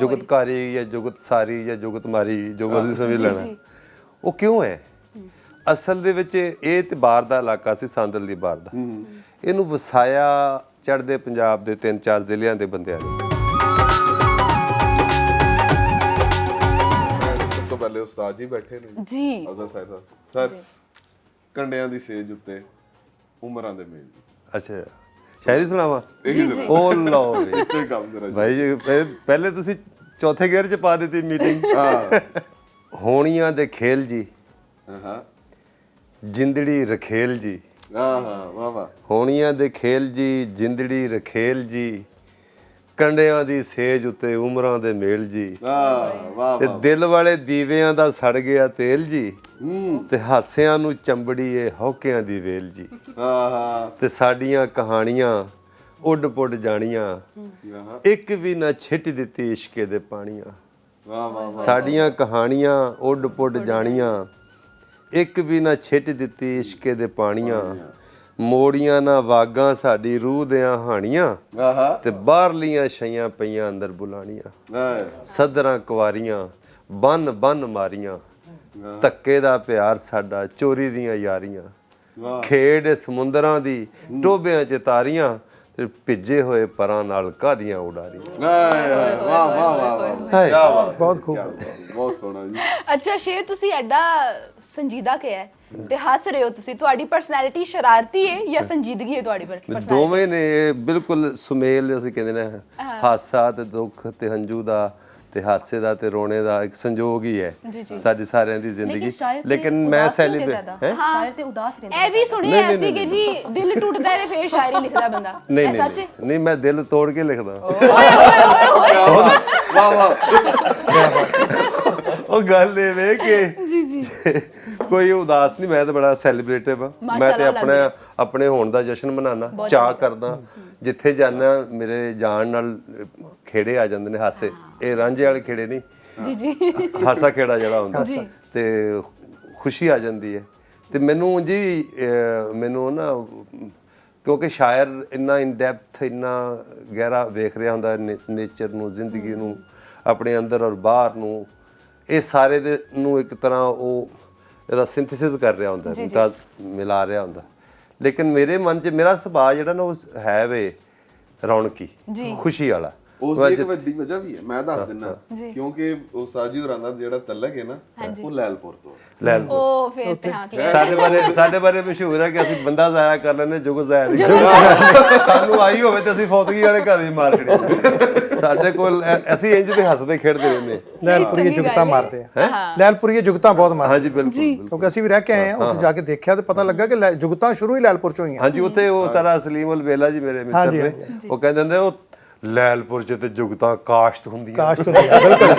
ਜੁਗਤਕਾਰੀ ਜਾਂ ਜੁਗਤਸਾਰੀ ਜਾਂ ਜੁਗਤਮਾਰੀ ਜੋ ਮਰਜ਼ੀ ਸਮਝ ਲੈਣਾ। ਉਹ ਕਿਉਂ ਹੈ? ਅਸਲ ਦੇ ਵਿੱਚ ਇਹ ਤੇ ਬਾਹਰ ਦਾ ਇਲਾਕਾ ਸੀ ਸਾਂਦਲ ਦੀ ਬਾਹਰ ਦਾ। ਇਹਨੂੰ ਵਸਾਇਆ ਚੜ੍ਹਦੇ ਪੰਜਾਬ ਦੇ ਤਿੰਨ ਚਾਰ ਜ਼ਿਲ੍ਹਿਆਂ ਦੇ ਬੰਦਿਆਂ ਨੇ। ਸਭ ਤੋਂ ਪਹਿਲੇ ਉਸਤਾਦ ਜੀ ਬੈਠੇ ਨੇ। ਜੀ। ਅਜ਼ਰ ਸਾਹਿਬ ਸਾਹਿਬ। ਸਰ ਕੰਡਿਆਂ ਦੀ ਸੇਜ ਉੱਤੇ ਉਮਰਾਂ ਦੇ ਮੇਲ ਅੱਛਾ। ਸ਼ਾਇਰੀ ਸੁਣਾਵਾ? ਇਹੀ ਜ਼ਰੂਰ ਉਹ ਲਓ ਵੀ ਇੱਥੇ ਹੀ ਕੰਮ ਕਰਾ ਜੀ ਭਾਈ ਜੀ, ਇਹ ਪਹਿਲੇ ਤੁਸੀਂ ਚੌਥੇ ਗੇਅਰ 'ਚ ਪਾ ਦਿੱਤੀ ਮੀਟਿੰਗ। ਹਾਂ। ਹੋਣੀਆਂ ਦੇ ਖੇਲ ਜੀ। ਹਾਂ। ਜਿੰਦੜੀ ਰਖੇਲ ਜੀ। ਹਾਂ ਹਾਂ ਵਾਹ ਵਾਹ। ਹੋਣੀਆਂ ਦੇ ਖੇਲ ਜੀ ਜਿੰਦੜੀ ਰਖੇਲ ਜੀ। ਕੰਡਿਆਂ ਦੀ ਸੇਜ ਉੱਤੇ ਉਮਰਾਂ ਦੇ ਮੇਲ ਜੀ। ਵਾਹ ਵਾਹ ਤੇ ਦਿਲ ਵਾਲੇ ਦੀਵਿਆਂ ਦਾ ਸੜ ਗਿਆ ਤੇਲ ਜੀ। ਤੇ ਹਾਸਿਆਂ ਨੂੰ ਚੰਬੜੀ ਏ ਹੌਕਿਆਂ ਦੀ ਵੇਲ ਜੀ। ਹਾਂ ਹਾਂ ਤੇ ਸਾਡੀਆਂ ਕਹਾਣੀਆਂ ਉੱਡ ਪੁੱਡ ਜਾਣੀਆਂ। ਇੱਕ ਵੀ ਨਾ ਛਿੱਟ ਦਿੱਤੀ ਇਸ਼ਕੇ ਦੇ ਪਾਣੀਆਂ। ਵਾਹ ਵਾਹ ਵਾਹ ਸਾਡੀਆਂ ਕਹਾਣੀਆਂ ਉੱਡ ਪੁੱਡ ਜਾਣੀਆਂ। ਇੱਕ ਵੀ ਨਾ ਛਿੱਟ ਦਿੱਤੀ ਇਸ਼ਕੇ ਦੇ ਪਾਣੀਆਂ। ਮੋੜੀਆਂ ਨਾ ਵਾਗਾਂ ਸਾਡੀ ਰੂਹ ਦਿਆਂ ਹਾਣੀਆਂ ਆਹਾ। ਤੇ ਬਾਹਰਲੀਆਂ ਛਈਆਂ ਪਈਆਂ ਅੰਦਰ ਬੁਲਾਣੀਆਂ। ਹਾਂ। ਸਦਰਾਂ ਕੁਵਾਰੀਆਂ ਬੰਨ ਬੰਨ ਮਾਰੀਆਂ। ਧੱਕੇ ਦਾ ਪਿਆਰ ਸਾਡਾ ਚੋਰੀ ਦੀਆਂ ਯਾਰੀਆਂ। ਖੇਡ ਸਮੁੰਦਰਾਂ ਦੀ ਟੋਬਿਆਂ ਚ ਤਾਰੀਆਂ ਤੇ ਭਿੱਜੇ ਹੋਏ ਪਰਾਂ ਨਾਲ ਕਾਦੀਆਂ ਉਡਾਰੀਆਂ। ਵਾਹ ਵਾਹ ਵਾਹ ਵਾਹ। ਹਾਏ। ਕੀ ਬਾਤ ਬਹੁਤ ਖੂਬ। ਬਹੁਤ ਸੋਹਣਾ ਜੀ। ਅੱਛਾ ਸ਼ੇਰ ਤੁਸੀਂ ਐਡਾ ਸੰਜੀਦਾ ਕਿਹਾ ਹੈ ਤੇ ਹੱਸ ਰਹੇ ਹੋ ਤੁਸੀਂ? ਤੁਹਾਡੀ ਪਰਸਨੈਲਿਟੀ ਸ਼ਰਾਰਤੀ ਹੈ ਜਾਂ ਸੰਜੀਦਗੀ ਹੈ ਤੁਹਾਡੀ ਪਰਸਨੈਲਿਟੀ ਦੋਵੇਂ ਨੇ ਇਹ ਬਿਲਕੁਲ ਸੁਮੇਲ ਅਸੀਂ ਕਹਿੰਦੇ ਨੇ ਹਾਸਾ ਤੇ ਦੁੱਖ ਤੇ ਹੰਝੂ ਦਾ ਤੇ ਹਾਸੇ ਦਾ ਤੇ ਰੋਣੇ ਦਾ ਇੱਕ ਸੰਜੋਗ ਹੀ ਹੈ ਸਾਡੀ ਸਾਰਿਆਂ ਦੀ ਜ਼ਿੰਦਗੀ। ਲੇਕਿਨ ਮੈਂ ਸੈਲੀਬ੍ਰੇਟ ਹੈ? ਸ਼ਾਇਰ ਤੇ ਉਦਾਸ ਰਹਿੰਦਾ ਇਹ ਵੀ ਸੁਣਿਆ ਅਸੀਂ ਕਿ ਜੀ ਦਿਲ ਟੁੱਟਦਾ ਹੈ ਤੇ ਫੇਰ ਸ਼ਾਇਰੀ ਲਿਖਦਾ ਬੰਦਾ। ਨਹੀਂ ਨਹੀਂ ਨਹੀਂ, ਮੈਂ ਦਿਲ ਤੋੜ ਕੇ ਲਿਖਦਾ। ਵਾਹ ਵਾਹ। ਉਹ ਗੱਲ ਇਹ ਵੇ ਕਿ ਕੋਈ ਉਦਾਸ ਨਹੀਂ ਮੈਂ ਤਾਂ ਬੜਾ ਸੈਲੀਬ੍ਰੇਟਿਵ ਆ। ਮੈਂ ਤੇ ਆਪਣੇ ਆਪਣੇ ਹੋਣ ਦਾ ਜਸ਼ਨ ਮਨਾਣਾ ਚਾਹ ਕਰਦਾ। ਜਿੱਥੇ ਜਾਣਾ ਮੇਰੇ ਜਾਣ ਨਾਲ ਖੇੜੇ ਆ ਜਾਂਦੇ ਨੇ ਹਾਸੇ। ਇਹ ਰਾਂਝੇ ਵਾਲੇ ਖੇੜੇ ਨਹੀਂ ਜੀ ਜੀ। ਹਾਸਾ ਖੇੜਾ ਜਿਹੜਾ ਹੁੰਦਾ। ਤੇ ਖੁਸ਼ੀ ਆ ਜਾਂਦੀ ਹੈ। ਤੇ ਮੈਨੂੰ ਜੀ ਮੈਨੂੰ ਨਾ ਕਿਉਂਕਿ ਸ਼ਾਇਰ ਇੰਨਾ ਇਨ ਡੈਪਥ ਇੰਨਾ ਗਹਿਰਾ ਵੇਖ ਰਿਹਾ ਹੁੰਦਾ ਨੇਚਰ ਨੂੰ ਜ਼ਿੰਦਗੀ ਨੂੰ ਆਪਣੇ ਅੰਦਰ ਔਰ ਬਾਹਰ ਨੂੰ। ਇਹ ਸਾਰੇ ਦੇ ਨੂੰ ਇੱਕ ਤਰ੍ਹਾਂ ਉਹ ਇਹਦਾ ਸਿੰਥੇਸਿਸ ਕਰ ਰਿਹਾ ਹੁੰਦਾ ਮਿਲਾ ਮਿਲਾ ਰਿਹਾ ਹੁੰਦਾ। ਲੇਕਿਨ ਮੇਰੇ ਮਨ 'ਚ ਮੇਰਾ ਸੁਭਾਅ ਜਿਹੜਾ ਨਾ ਉਹ ਹੈ ਵੇ ਰੌਣਕੀ ਖੁਸ਼ੀ ਵਾਲਾ। ਉਸ ਦੀ ਇੱਕ ਵੱਡੀ ਵਜ੍ਹਾ ਵੀ ਹੈ ਮੈਂ ਦੱਸ ਦਿੰਦਾ ਕਿਉਂਕਿ ਉਹ ਸਾਜੀ ਹੋਰਾਂ ਦਾ ਜਿਹੜਾ ਤਲਕ ਹੈ ਨਾ ਉਹ ਲੈਲਪੁਰ ਤੋਂ ਹੈ। ਲੈ ਉਹ ਫੇਰ ਤੇ ਹਾਂ ਕਿ ਸਾਡੇ ਬਾਰੇ ਸਾਡੇ ਬਾਰੇ ਮਸ਼ਹੂਰ ਹੈ ਕਿ ਅਸੀਂ ਬੰਦਾ ਜ਼ਾਇਆ ਕਰ ਲੈਂਦੇ ਜੁਗ ਜ਼ਾਇਆ ਨਹੀਂ ਕਰਦੇ। ਸਾਨੂੰ ਆਈ ਹੋਵੇ ਤੇ ਅਸੀਂ ਫੌਤਗੀ ਵਾਲੇ ਘਰ ਹੀ ਮਾਰ ਖੜੀ ਸਾਡੇ ਕੋਲ ਅਸੀਂ ਇੰਜ ਦੇ ਹੱਸਦੇ ਖੇਡਦੇ ਰਹਿੰਦੇ ਲੈਲਪੁਰੀਏ ਜੁਗਤਾਂ ਮਾਰਦੇ ਆ। ਲੈਲਪੁਰੀਏ ਜੁਗਤਾਂ ਬਹੁਤ ਮਾਰਦੇ ਹਾਂਜੀ ਬਿਲਕੁਲ ਬਿਲਕੁਲ। ਕਿਉਂਕਿ ਅਸੀਂ ਵੀ ਰਹਿ ਕੇ ਆਏ ਆ ਉੱਥੇ ਜਾ ਕੇ ਦੇਖਿਆ ਤੇ ਪਤਾ ਲੱਗਾ ਕਿ ਜੁਗਤਾਂ ਸ਼ੁਰੂ ਹੀ ਲੈਲਪੁਰ ਚੋਂ ਹੀ ਆ। ਹਾਂਜੀ ਉੱਥੇ ਉਹ ਸਾਰਾ ਸਲੀਮ ਅਲ ਵੇਲਾ ਜੀ ਮੇਰੇ ਮਿੱਤਰ ਨੇ। ਉਹ ਕਹਿੰਦੇ ਹੁੰਦੇ ਉਹ ਲੈਲਪੁਰ ਚ ਤੇ ਜੁਗਤਾਂ ਕਾਸ਼ਤ ਹੁੰਦੀਆਂ। ਕਾਸ਼ਟ ਹੁੰਦੀ ਆ ਬਿਲਕੁਲ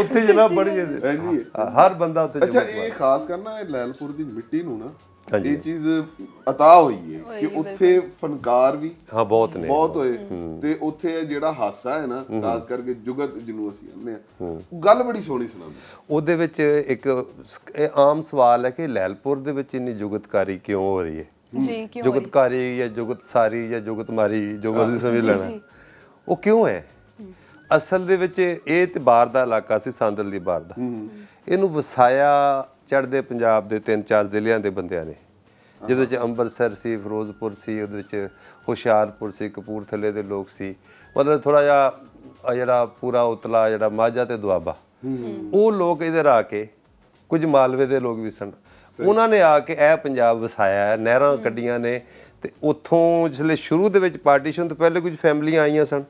ਉੱਥੇ ਜਨਾ ਬੜੀ ਹਾਂਜੀ। ਹਰ ਬੰਦਾ ਉੱਥੇ ਅੱਛਾ ਇਹ ਖਾਸ ਕਰਨਾ ਇਹ ਲੈਲਪੁਰ ਦੀ ਮਿੱਟੀ ਨੂੰ ਨਾ। ਇਹ ਚੀਜ਼ ਅਤਾ ਹੋਈ ਹੈ ਕਿ ਉੱਥੇ ਫਨਕਾਰ ਵੀ ਹਾਂ ਬਹੁਤ ਨੇ। ਬਹੁਤ ਹੋਏ। ਤੇ ਉੱਥੇ ਜਿਹੜਾ ਹਾਸਾ ਹੈ ਨਾ ਖਾਸ ਕਰਕੇ ਜੁਗਤ ਜਿਹਨੂੰ ਅਸੀਂ ਕਹਿੰਦੇ ਆ ਗੱਲ ਬੜੀ ਸੋਹਣੀ ਸੁਣਾਉਂਦਾ ਉਹਦੇ ਵਿੱਚ ਇੱਕ ਆਮ ਸਵਾਲ ਹੈ ਕਿ ਲੈਲਪੁਰ ਦੇ ਵਿੱਚ ਇੰਨੀ ਜੁਗਤਕਾਰੀ ਕਿਉਂ ਹੋ ਰਹੀ ਹੈ? ਜੀ ਕਿਉਂ ਜੁਗਤਕਾਰੀ ਜਾਂ ਜੁਗਤਸਾਰੀ ਜਾਂ ਜੁਗਤਮਾਰੀ ਜੋ ਮਰਜ਼ੀ ਸਮਝ ਲੈਣਾ। ਉਹ ਕਿਉਂ ਹੈ? ਅਸਲ ਦੇ ਵਿੱਚ ਇਹ ਤੇ ਬਾਹਰ ਦਾ ਇਲਾਕਾ ਸੀ ਸਾਂਦਲ ਦੀ ਬਾਹਰ ਦਾ। ਇਹਨੂੰ ਵਸਾਇਆ ਚੜ੍ਹਦੇ ਪੰਜਾਬ ਦੇ ਤਿੰਨ ਚਾਰ ਜ਼ਿਲ੍ਹਿਆਂ ਦੇ ਬੰਦਿਆਂ ਨੇ। ਜਿਹਦੇ ਵਿੱਚ ਅੰਮ੍ਰਿਤਸਰ ਸੀ ਫਿਰੋਜ਼ਪੁਰ ਸੀ ਉਹਦੇ ਵਿੱਚ ਹੁਸ਼ਿਆਰਪੁਰ ਸੀ ਕਪੂਰਥਲੇ ਦੇ ਲੋਕ ਸੀ। ਮਤਲਬ ਥੋੜਾ ਜਿਹਾ ਜਿਹੜਾ ਪੂਰਾ ਉਤਲਾ ਜਿਹੜਾ ਮਾਝਾ ਤੇ ਦੁਆਬਾ। ਉਹ ਲੋਕ ਇਧਰ ਆ ਕੇ ਕੁਝ ਮਾਲਵੇ ਦੇ ਲੋਕ ਵੀ ਸਨ। ਉਹਨਾਂ ਨੇ ਆ ਕੇ ਇਹ ਪੰਜਾਬ ਵਸਾਇਆ ਨਹਿਰਾਂ ਕੱਢੀਆਂ ਨੇ ਤੇ ਉੱਥੋਂ ਜਿਸਲੇ ਸ਼ੁਰੂ ਦੇ ਵਿੱਚ ਪਾਰਟੀਸ਼ਨ ਤੋਂ ਪਹਿਲੇ ਕੁਝ ਫੈਮਲੀਆਂ ਆਈਆਂ ਸਨ।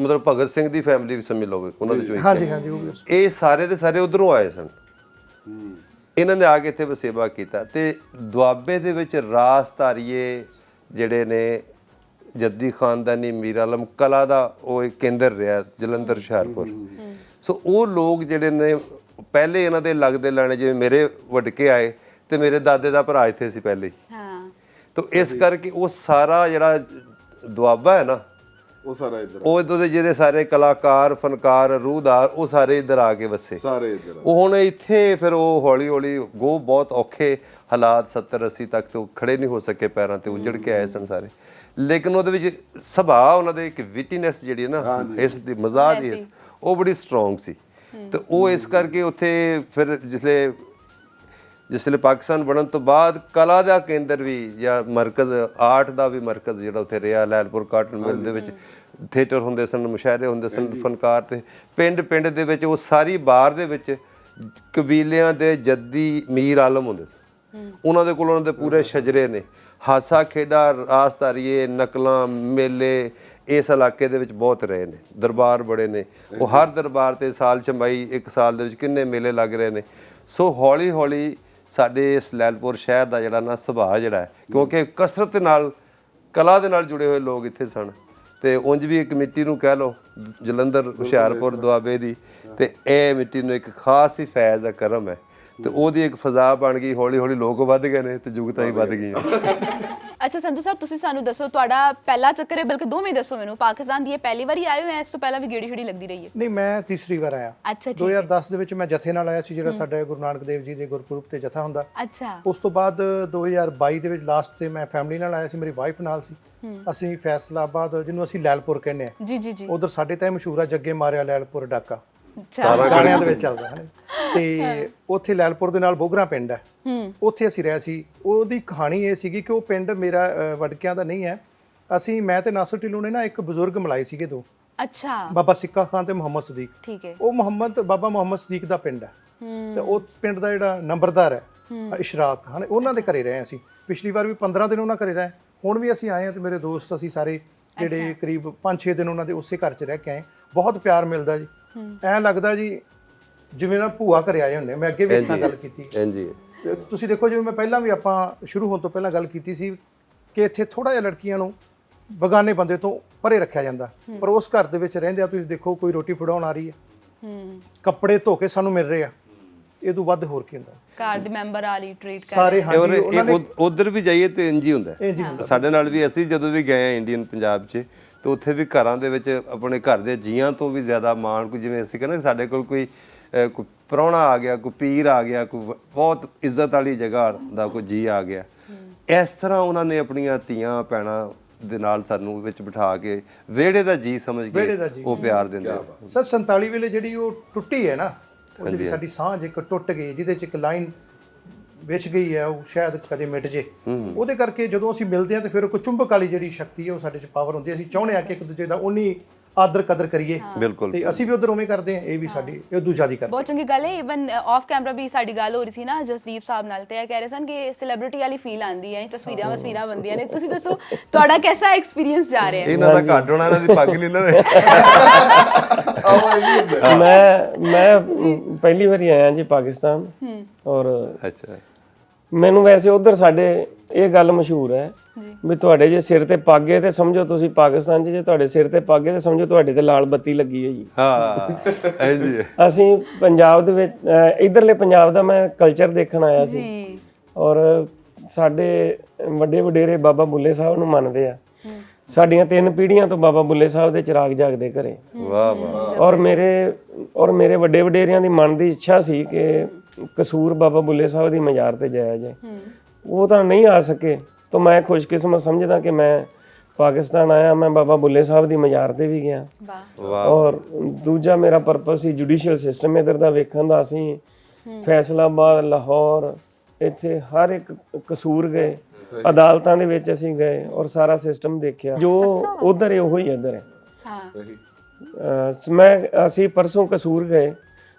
ਮਤਲਬ ਭਗਤ ਸਿੰਘ ਦੀ ਫੈਮਿਲੀ ਵੀ ਸਮਝ ਲਓ ਉਹਨਾਂ ਦੇ ਚੋਂ ਹਾਂਜੀ ਹਾਂਜੀ ਉਹ ਵੀ ਉਸ- ਇਹ ਸਾਰੇ ਦੇ ਸਾਰੇ ਉਧਰੋਂ ਆਏ ਸਨ। ਇਹਨਾਂ ਨੇ ਆ ਕੇ ਇੱਥੇ ਵਸੇਬਾ ਕੀਤਾ ਤੇ ਦੁਆਬੇ ਦੇ ਵਿੱਚ ਰਾਸਧਾਰੀਏ ਜਿਹੜੇ ਨੇ ਜੱਦੀ ਖਾਨਦਾਨੀ ਮੀਰ ਆਲਮ ਕਲਾ ਦਾ ਉਹ ਇੱਕ ਕੇਂਦਰ ਰਿਹਾ ਜਲੰਧਰ ਹੁਸ਼ਿਆਰਪੁਰ। ਸੋ ਉਹ ਲੋਕ ਜਿਹੜੇ ਨੇ ਪਹਿਲੇ ਇਹਨਾਂ ਦੇ ਲੱਗਦੇ ਲਾਣੇ ਜਿਵੇਂ ਮੇਰੇ ਵਡਕੇ ਆਏ ਤੇ ਮੇਰੇ ਦਾਦੇ ਦਾ ਭਰਾ ਇੱਥੇ ਸੀ ਪਹਿਲੇ ਹੀ। ਤੋ ਇਸ ਕਰਕੇ ਉਹ ਸਾਰਾ ਜਿਹੜਾ ਦੁਆਬਾ ਹੈ ਨਾ ਉਹ ਸਾਰਾ ਇੱਧਰ ਉਹ ਇਦੋਂ ਦੇ ਜਿਹੜੇ ਸਾਰੇ ਕਲਾਕਾਰ ਫਨਕਾਰ ਰੂਹਦਾਰ ਉਹ ਸਾਰੇ ਇੱਧਰ ਆ ਕੇ ਵਸੇ। ਸਾਰੇ ਇੱਧਰ। ਉਹ ਹੁਣ ਇੱਥੇ ਫਿਰ ਉਹ ਹੌਲੀ ਹੌਲੀ ਗੋ ਬਹੁਤ ਔਖੇ ਹਾਲਾਤ 70 80 ਤੱਕ ਤੇ ਉਹ ਖੜੇ ਨਹੀਂ ਹੋ ਸਕੇ ਪੈਰਾਂ ਤੇ ਉੱਜੜ ਕੇ ਆਏ ਸਨ ਸਾਰੇ। ਲੇਕਿਨ ਉਹਦੇ ਵਿੱਚ ਸੁਭਾਅ ਉਹਨਾਂ ਦੇ ਇੱਕ ਵਿਟੀਨੈਸ ਜਿਹੜੀ ਹੈ ਨਾ ਇਸ ਦੀ ਮਜ਼ਾਜ ਇਸ। ਉਹ ਬੜੀ ਸਟਰੋਂਗ ਸੀ। ਤੇ ਉਹ ਇਸ ਕਰਕੇ ਉੱਥੇ ਫਿਰ ਜਿਸਲੇ ਜਿਸਲੇ ਪਾਕਿਸਤਾਨ ਬਣਨ ਤੋਂ ਬਾਅਦ ਕਲਾ ਦਾ ਕੇਂਦਰ ਵੀ ਜਾਂ ਮਰਕਜ਼ ਆਰਟ ਦਾ ਵੀ ਮਰਕਜ਼ ਜਿਹੜਾ ਉੱਥੇ ਰਿਹਾ ਲੈਲਪੁਰ ਕਾਟਨ ਮਿਲ ਦੇ ਵਿੱਚ ਥੀਏਟਰ ਹੁੰਦੇ ਸਨ ਮੁਸ਼ਾਇਰੇ ਹੁੰਦੇ ਸਨ ਫਨਕਾਰ ਤੇ ਪਿੰਡ ਪਿੰਡ ਦੇ ਵਿੱਚ ਉਹ ਸਾਰੀ ਬਾਰ ਦੇ ਵਿੱਚ ਕਬੀਲਿਆਂ ਦੇ ਜੱਦੀ ਮੀਰ ਆਲਮ ਹੁੰਦੇ ਸਨ। ਉਹਨਾਂ ਦੇ ਕੋਲ ਉਹਨਾਂ ਦੇ ਪੂਰੇ ਸ਼ਜਰੇ ਨੇ। ਹਾਸਾ ਖੇਡਾ ਰਾਸਤਾਰੀਏ ਨਕਲਾਂ ਮੇਲੇ ਇਸ ਇਲਾਕੇ ਦੇ ਵਿੱਚ ਬਹੁਤ ਰਹੇ ਨੇ, ਦਰਬਾਰ ਬੜੇ ਨੇ। ਉਹ ਹਰ ਦਰਬਾਰ ਤੇ ਸਾਲ ਚੰਬਾਈ ਇੱਕ ਸਾਲ ਦੇ ਵਿੱਚ ਕਿੰਨੇ ਮੇਲੇ ਲੱਗ ਰਹੇ ਨੇ। ਸੋ ਹੌਲੀ ਹੌਲੀ ਸਾਡੇ ਇਸ ਲੈਲਪੁਰ ਸ਼ਹਿਰ ਦਾ ਜਿਹੜਾ ਨਾ ਸੁਭਾਅ ਜਿਹੜਾ ਹੈ, ਕਿਉਂਕਿ ਕਸਰਤ ਨਾਲ, ਕਲਾ ਦੇ ਨਾਲ ਜੁੜੇ ਹੋਏ ਲੋਕ ਇੱਥੇ ਸਨ। ਤੇ ਉਂਝ ਵੀ ਇੱਕ ਮਿੱਟੀ ਨੂੰ ਕਹਿ ਲਓ, ਜਲੰਧਰ, ਹੁਸ਼ਿਆਰਪੁਰ, ਦੁਆਬੇ ਦੀ। ਤੇ ਇਹ ਮਿੱਟੀ ਨੂੰ ਇੱਕ ਖਾਸ ਹੀ ਫੈਜ਼ ਦਾ ਕਰਮ ਹੈ। ਤੇ ਉਹਦੀ ਇੱਕ ਫਜ਼ਾ ਬਣ ਗਈ ਹੌਲੀ ਹੌਲੀ ਲੋਕ ਵੱਧ ਗਏ ਨੇ ਤੇ ਜੁਗਤਾਂ ਹੀ ਵੱਧ ਗਈਆਂ। ਅੱਛਾ ਸੰਧੂ ਸਾਹਿਬ ਤੁਸੀਂ ਸਾਨੂੰ ਦੱਸੋ ਤੁਹਾਡਾ ਪਹਿਲਾ ਚੱਕਰ ਹੈ ਬਲਕਿ ਦੋਵੇਂ ਦੱਸੋ ਮੈਨੂੰ। ਪਾਕਿਸਤਾਨ ਦੀ ਇਹ ਪਹਿਲੀ ਵਾਰੀ ਆਏ ਹੋ ਜਾਂ ਇਸ ਤੋਂ ਪਹਿਲਾਂ ਵੀ ਗੇੜੀ ਛੜੀ ਲੱਗਦੀ ਰਹੀ ਹੈ। ਨਹੀਂ ਮੈਂ ਤੀਸਰੀ ਵਾਰ ਆਇਆ। ਅੱਛਾ ਠੀਕ ਹੈ। 2010 ਦੇ ਵਿੱਚ ਮੈਂ ਜਥੇ ਨਾਲ ਆਇਆ ਸੀ ਜਿਹੜਾ ਸਾਡੇ ਗੁਰੂ ਨਾਨਕ ਦੇਵ ਜੀ ਦੇ ਗੁਰਪੁਰਬ ਤੇ ਜਥਾ ਹੁੰਦਾ। ਅੱਛਾ। ਉਸ ਤੋਂ ਬਾਅਦ 2022 ਦੇ ਵਿੱਚ ਲਾਸਟ ਤੇ ਮੈਂ ਫੈਮਿਲੀ ਨਾਲ ਆਇਆ ਸੀ ਮੇਰੀ ਵਾਈਫ ਨਾਲ ਸੀ। ਅਸੀਂ ਫੈਸਲਾਬਾਦ ਜਿਹਨੂੰ ਅਸੀਂ ਲੈਲਪੁਰ ਕਹਿੰਦੇ ਆ। ਜੀ ਜੀ ਜੀ। ਉਧਰ ਸਾਡੇ ਤਾਂ ਮਸ਼ਹੂਰ ਆ ਜੱਗੇ ਮਾਰਿਆ ਲੈਲਪੁਰ ਡਾਕਾ। ਅੱਛਾ ਗਾਣਿਆਂ ਦੇ ਵਿੱਚ ਚੱਲਦਾ ਹੈ ਤੇ ਉੱਥੇ ਲੈਲਪੁਰ ਦੇ ਨਾਲ ਬੋਗਰਾ ਪਿੰਡ ਹੈ। ਉੱਥੇ ਅਸੀਂ ਰਹੇ ਸੀ। ਉਹਦੀ ਕਹਾਣੀ ਇਹ ਸੀਗੀ ਕਿ ਉਹ ਪਿੰਡ ਮੇਰਾ ਅ, ਵਡਕਿਆਂ ਦਾ ਨਹੀਂ ਹੈ। ਅਸੀਂ ਮੈਂ ਤੇ ਨਾਸਰ ਢਿੱਲੋਂ ਨੇ ਨਾ ਇੱਕ ਬਜ਼ੁਰਗ ਮਿਲਾਏ ਸੀਗੇ ਦੋ। ਅੱਛਾ। ਬਾਬਾ ਸਿੱਕਾ ਖਾਨ ਤੇ ਮੁਹੰਮਦ ਸਦੀਕ। ਠੀਕ ਹੈ। ਉਹ ਮੁਹੰਮਦ ਬਾਬਾ ਮੁਹੰਮਦ ਸਦੀਕ ਦਾ ਪਿੰਡ ਹੈ। ਤੇ ਉਹ ਪਿੰਡ ਦਾ ਜਿਹੜਾ ਨੰਬਰਦਾਰ ਹੈ ਇਸ਼ਰਾਕ ਹਨ ਉਹਨਾਂ ਦੇ ਘਰੇ ਰਹੇ ਅਸੀਂ। ਪਿਛਲੀ ਵਾਰ ਵੀ 15 ਦਿਨ ਉਹਨਾਂ ਘਰੇ ਰਹੇ। ਹੁਣ ਵੀ ਅਸੀਂ ਆਏ ਹਾਂ ਤੇ ਮੇਰੇ ਦੋਸਤ ਅਸੀਂ ਸਾਰੇ ਜਿਹੜੇ ਕਰੀਬ 5-6 ਦਿਨ ਉਹਨਾਂ ਦੇ ਉਸੇ ਘਰ 'ਚ ਰਹਿ ਕੇ ਆਏ। ਬਹੁਤ ਪਿਆਰ ਮਿਲਦਾ ਜੀ। ਐਂ ਲੱਗਦਾ ਜੀ ਜਿਵੇਂ ਨਾ ਭੂਆ ਘਰੇ ਆਏ ਹੁੰਦੇ ਮੈਂ ਅੱਗੇ ਵੀ ਇਦਾਂ ਗੱਲ ਕੀਤੀ। ਹਾਂਜੀ। ਤੁਸੀਂ ਦੇਖੋ ਜਿਵੇਂ ਮੈਂ ਪਹਿਲਾਂ ਵੀ ਆਪਾਂ ਸ਼ੁਰੂ ਹੋਣ ਤੋਂ ਪਹਿਲਾਂ ਗੱਲ ਕੀਤੀ ਸੀ ਕਿ ਇੱਥੇ ਥੋੜਾ ਜਿਹਾ ਲੜਕੀਆਂ ਨੂੰ ਬਗਾਨੇ ਬੰਦੇ ਤੋਂ ਪਰੇ ਰੱਖਿਆ ਜਾਂਦਾ। ਪਰ ਉਸ ਘਰ ਦੇ ਵਿੱਚ ਰਹਿੰਦੇ ਆ ਤੁਸੀਂ ਦੇਖੋ ਕੋਈ ਰੋਟੀ ਫੜਾਉਣ ਆ ਰਹੀ ਹੈ। ਹੂੰ। ਕੱਪੜੇ ਧੋ ਕੇ ਸਾਨੂੰ ਮਿਲ ਰਹੇ ਆ। ਇਹ ਤੋਂ ਵੱਧ ਹੋਰ ਕੀ ਹੁੰਦਾ? ਘਰ ਦੇ ਮੈਂਬਰ ਵਾਲੀ ਟ੍ਰੀਟ ਕਰ ਸਾਰੇ ਹਾਂਜੀ ਉਧਰ ਵੀ ਜਾਈਏ ਤੇ ਇੰਜ ਹੀ ਹੁੰਦਾ। ਸਾਡੇ ਨਾਲ ਵੀ ਅਸੀਂ ਜਦੋਂ ਵੀ ਗਏ ਆ ਇੰਡੀਅਨ ਪੰਜਾਬ 'ਚ ਤੇ ਉੱਥੇ ਵੀ ਘਰਾਂ ਦੇ ਵਿੱਚ ਆਪਣੇ ਘਰ ਦੇ ਜੀਆਂ ਤੋਂ ਵੀ ਜ਼ਿਆਦਾ ਮਾਣ ਕੋਈ ਜਿਵੇਂ ਅਸੀਂ ਕਹਿੰਦੇ ਸਾਡੇ ਕੋਲ ਕੋਈ ਪ੍ਰਾਹੁਣਾ ਆ ਗਿਆ ਕੋਈ ਪੀਰ ਆ ਗਿਆ ਕੋਈ ਬਹੁਤ ਇੱਜ਼ਤ ਵਾਲੀ ਜਗ੍ਹਾ ਦਾ ਕੋਈ ਜੀ ਆ ਗਿਆ। ਇਸ ਤਰ੍ਹਾਂ ਉਹਨਾਂ ਨੇ ਆਪਣੀਆਂ ਧੀਆਂ ਭੈਣਾਂ ਦੇ ਨਾਲ ਸਾਨੂੰ ਵਿੱਚ ਬਿਠਾ ਕੇ ਵਿਹੜੇ ਦਾ ਜੀ ਸਮਝ ਵਿਹੜੇ ਕੇ ਦਾ ਜੀ। ਉਹ ਪਿਆਰ ਦਿੰਦੇ ਸਰ 47 ਵੇਲੇ ਜਿਹੜੀ ਉਹ ਟੁੱਟੀ ਹੈ ਨਾ ਉਹ ਜਿਹੜੀ ਸਾਡੀ ਸਾਂਝ ਇੱਕ ਟੁੱਟ ਗਈ ਜਿਹਦੇ ਚ ਇੱਕ ਲਾਈਨ ਵਿਛ ਗਈ ਹੈ ਉਹ ਸ਼ਾਇਦ ਕਦੇ ਮਿਟ ਜੇ। ਉਹਦੇ ਕਰਕੇ ਜਦੋਂ ਅਸੀਂ ਮਿਲਦੇ ਹਾਂ ਤੇ ਫਿਰ ਉਹ ਕੋਈ ਚੁੰਬਕ ਵਾਲੀ ਜਿਹੜੀ ਸ਼ਕਤੀ ਹੈ ਉਹ ਸਾਡੇ ਚ ਪਾਵਰ ਹੁੰਦੀ ਹੈ। ਅਸੀਂ ਚਾਹੁੰਦੇ ਹਾਂ ਕਿ ਇੱਕ ਦੂਜੇ ਦਾ ਉਨੀ ਆਦਰ ਕਦਰ ਕਰੀਏ ਬਿਲਕੁਲ। ਤੇ ਅਸੀਂ ਵੀ ਉਧਰ ਉਵੇਂ ਕਰਦੇ ਹਾਂ ਇਹ ਵੀ ਸਾਡੀ ਇਹ ਦੂਜਾ ਦੀ ਕਰਦੇ ਬਹੁਤ ਚੰਗੀ ਗੱਲ ਹੈ। ਇਵਨ ਆਫ ਕੈਮਰਾ ਵੀ ਸਾਡੀ ਗੱਲ ਹੋ ਰਹੀ ਸੀ ਨਾ ਜਸਦੀਪ ਸਾਹਿਬ ਨਾਲ ਤੇ ਇਹ ਕਹਿ ਰਹੇ ਸਨ ਕਿ ਸੈਲੀਬ੍ਰਿਟੀ ਵਾਲੀ ਫੀਲ ਆਂਦੀ ਹੈ ਤਸਵੀਰਾਂ ਵਸਵੀਰਾਂ ਬੰਦੀਆਂ ਨੇ। ਤੁਸੀਂ ਦੱਸੋ ਤੁਹਾਡਾ ਕਿਹਦਾ ਐਕਸਪੀਰੀਅੰਸ ਜਾ ਰਿਹਾ ਹੈ? ਇਹਨਾਂ ਦਾ ਘੱਟ ਹੋਣਾ ਇਹਨਾਂ ਦੀ ਪੱਗ ਨਹੀਂ ਹੁੰਦਾ। ਮੈਂ ਮੈਂ ਪਹਿਲੀ ਵਾਰੀ ਆਇਆ ਜੀ ਪਾਕਿਸਤਾਨ। ਔਰ ਅੱਛਾ। ਮੈਨੂੰ ਵੈਸੇ ਉਧਰ ਸਾਡੇ ਇਹ ਗੱਲ ਮਸ਼ਹੂਰ ਹੈ ਵੀ ਤੁਹਾਡੇ ਜੇ ਸਿਰ ਤੇ ਪੱਗ ਹੈ ਤੇ ਸਮਝੋ ਤੁਸੀਂ ਪਾਕਿਸਤਾਨ 'ਚ ਜੇ ਤੁਹਾਡੇ ਸਿਰ ਤੇ ਪੱਗ ਹੈ ਤੇ ਸਮਝੋ ਤੁਹਾਡੇ ਤੇ ਲਾਲ ਬੱਤੀ ਲੱਗੀ ਹੈ। ਜੀ ਹਾਂ ਇਹ ਜੀ ਅਸੀਂ ਪੰਜਾਬ ਦੇ ਵਿੱਚ ਇੱਧਰਲੇ ਪੰਜਾਬ ਦਾ ਮੈਂ ਕਲਚਰ ਦੇਖਣ ਆਇਆ ਸੀ। ਜੀ। ਔਰ ਸਾਡੇ ਵੱਡੇ ਵਡੇਰੇ ਬਾਬਾ ਬੁੱਲੇ ਸਾਹਿਬ ਨੂੰ ਮੰਨਦੇ ਆ। ਸਾਡੀਆਂ ਤਿੰਨ ਪੀੜ੍ਹੀਆਂ ਤੋਂ ਬਾਬਾ ਬੁੱਲੇ ਸਾਹਿਬ ਦੇ ਚਿਰਾਗ ਜਗਦੇ ਘਰੇ। ਵਾਹ ਵਾਹ। ਔਰ ਮੇਰੇ ਔਰ ਮੇਰੇ ਵੱਡੇ ਵਡੇਰਿਆਂ ਦੀ ਮਨ ਦੀ ਇੱਛਾ ਸੀ ਕਿ ਕਸੂਰ ਬਾਬਾ ਬੁੱਲੇ ਸਾਹਿਬ ਦੀ ਮਜ਼ਾਰ ਤੇ ਜਾਇਆ ਜਾਏ। ਉਹ ਤਾਂ ਨਹੀਂ ਆ ਸਕੇ। ਤਾਂ ਮੈਂ ਖੁਸ਼ਕਿਸਮਤ ਸਮਝਦਾ ਕਿ ਮੈਂ ਪਾਕਿਸਤਾਨ ਆਇਆ ਮੈਂ ਬਾਬਾ ਬੁੱਲੇ ਸਾਹਿਬ ਦੀ ਮਜ਼ਾਰ ਤੇ ਵੀ ਗਿਆ। ਵਾਹ। ਔਰ ਦੂਜਾ ਮੇਰਾ ਪਰਪਸ ਸੀ ਜੁਡੀਸ਼ੀਅਲ ਸਿਸਟਮ ਇਧਰ ਦਾ ਵੇਖਣ ਦਾ। ਅਸੀਂ ਫੈਸਲਾਬਾਦ ਲਾਹੌਰ ਇੱਥੇ ਹਰ ਇੱਕ ਕਸੂਰ ਗਏ। ਅਦਾਲਤਾਂ ਦੇ ਵਿੱਚ ਅਸੀਂ ਗਏ ਔਰ ਸਾਰਾ ਸਿਸਟਮ ਦੇਖਿਆ। ਜੋ ਉਧਰ ਹੈ ਉਹ ਹੀ ਇੱਧਰ ਹੈ। ਹਾਂ। ਸ- ਮੈਂ ਅਸੀਂ ਪਰਸੋਂ ਕਸੂਰ ਗਏ।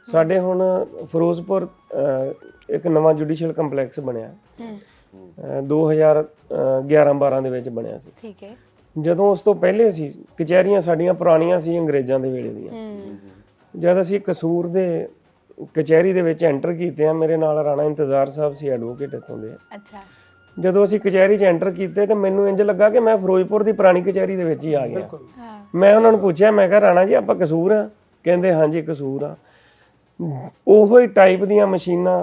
ਸਾਡੇ ਹੁਣ ਫਿਰੋਜ਼ਪੁਰ ਇੱਕ ਨਵਾਂ ਜੁਡੀਸ਼ੀਅਲ ਕੰਪਲੈਕਸ ਬਣਿਆ। ਹੂੰ। 2011-12 ਦੇ ਵਿੱਚ ਬਣਿਆ ਸੀ। ਠੀਕ ਹੈ। ਜਦੋਂ ਉਸ ਤੋਂ ਪਹਿਲੇ ਸੀ ਕਚਹਿਰੀਆਂ ਸਾਡੀਆਂ ਪੁਰਾਣੀਆਂ ਸੀ ਅੰਗਰੇਜ਼ਾਂ ਦੇ ਵੇਲੇ ਦੀਆਂ। ਜਦ ਅਸੀਂ ਕਸੂਰ ਦੇ ਕਚਹਿਰੀ ਦੇ ਵਿੱਚ ਐਂਟਰ ਕੀਤੇ ਆ ਮੇਰੇ ਨਾਲ ਰਾਣਾ ਇੰਤਜ਼ਾਰ ਸਾਹਿਬ ਸੀ ਐਡਵੋਕੇਟ ਇੱਥੋਂ ਦੇ। ਅੱਛਾ। ਜਦੋਂ ਅਸੀਂ ਕਚਹਿਰੀ 'ਚ ਐਂਟਰ ਕੀਤੇ ਤੇ ਮੈਨੂੰ ਇੰਜ ਲੱਗਾ ਕਿ ਮੈਂ ਫਿਰੋਜ਼ਪੁਰ ਦੀ ਪੁਰਾਣੀ ਕਚਹਿਰੀ ਦੇ ਵਿੱਚ ਹੀ ਆ ਗਿਆ। ਮੈਂ ਉਹਨਾਂ ਨੂੰ ਪੁੱਛਿਆ ਮੈਂ ਕਿਹਾ ਰਾਣਾ ਜੀ ਆਪਾਂ ਕਸੂਰ ਆ? ਕਹਿੰਦੇ ਹਾਂਜੀ ਕਸੂਰ ਆ। ਉਹੋ ਹੀ ਟਾਈਪ ਦੀਆਂ ਮਸ਼ੀਨਾਂ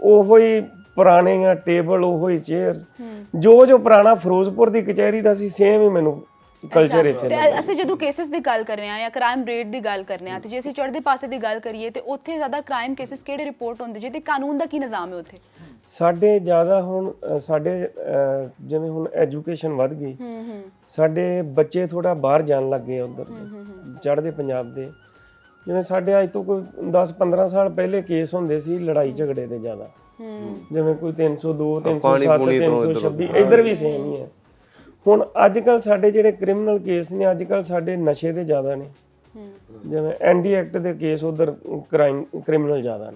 ਉਹੋ ਹੀ ਪੁਰਾਣੀਆਂ ਟੇਬਲ ਉਹੋ ਹੀ ਚੇਅਰਸ ਜੋ ਜੋ ਪੁਰਾਣਾ ਫਿਰੋਜ਼ਪੁਰ ਦੀ ਕਚਹਿਰੀ ਦਾ ਸੀ ਸੇਮ ਹੀ ਮੈਨੂੰ ਕਲਚਰ ਇੱਥੇ ਤੇ ਅਸੀਂ ਜਦੋਂ ਕੇਸਸ ਦੀ ਗੱਲ ਕਰ ਰਹੇ ਹਾਂ ਜਾਂ ਕ੍ਰਾਈਮ ਰੇਟ ਦੀ ਗੱਲ ਕਰ ਰਹੇ ਹਾਂ ਤੇ ਜੇ ਅਸੀਂ ਚੜ੍ਹਦੇ ਪਾਸੇ ਦੀ ਗੱਲ ਕਰੀਏ ਤੇ ਉੱਥੇ ਜ਼ਿਆਦਾ ਕ੍ਰਾਈਮ ਕੇਸਸ ਕਿਹੜੇ ਰਿਪੋਰਟ ਹੁੰਦੇ? ਜੇ ਤੇ ਕਾਨੂੰਨ ਦਾ ਕੀ ਨਿਜ਼ਾਮ ਹੈ ਉੱਥੇ? ਸਾਡੇ ਜ਼ਿਆਦਾ ਹੁਣ ਸਾਡੇ ਜਿਵੇਂ ਹੁਣ ਐਜੂਕੇਸ਼ਨ ਵੱਧ ਗਈ ਹੂੰ ਹੂੰ। ਸਾਡੇ ਬੱਚੇ ਥੋੜਾ ਬਾਹਰ ਜਾਣ ਲੱਗ ਉਧਰ ਚੜ੍ਹਦੇ ਪੰਜਾਬ ਦੇ। ਜਿਵੇਂ ਸਾਡੇ ਅੱਜ ਤੋਂ ਕੋਈ 10-15 ਸਾਲ ਪਹਿਲੇ ਕੇਸ ਹੁੰਦੇ ਸੀ ਲੜਾਈ ਝਗੜੇ ਦੇ ਜ਼ਿਆਦਾ। ਜਿਵੇਂ ਕੋਈ 302 ਪਾਣੀ 307 ਪੂਣੀ ਤੋਂ 326 ਇੱਧਰ ਵੀ ਸੇਮ ਹੀ ਹੈ। ਹੁਣ ਅੱਜ ਕੱਲ ਸਾਡੇ ਜਿਹੜੇ ਕ੍ਰਿਮੀਨਲ ਕੇਸ ਨੇ ਅੱਜ ਕੱਲ ਸਾਡੇ ਨਸ਼ੇ ਦੇ ਜ਼ਿਆਦਾ ਨੇ। ਜਿਵੇਂ ਐਨਡੀ ਐਕਟ ਦੇ ਕੇਸ ਉਧਰ ਕ੍ਰਾਈਮ ਕ੍ਰਿਮੀਨਲ ਜ਼ਿਆਦਾ ਨੇ।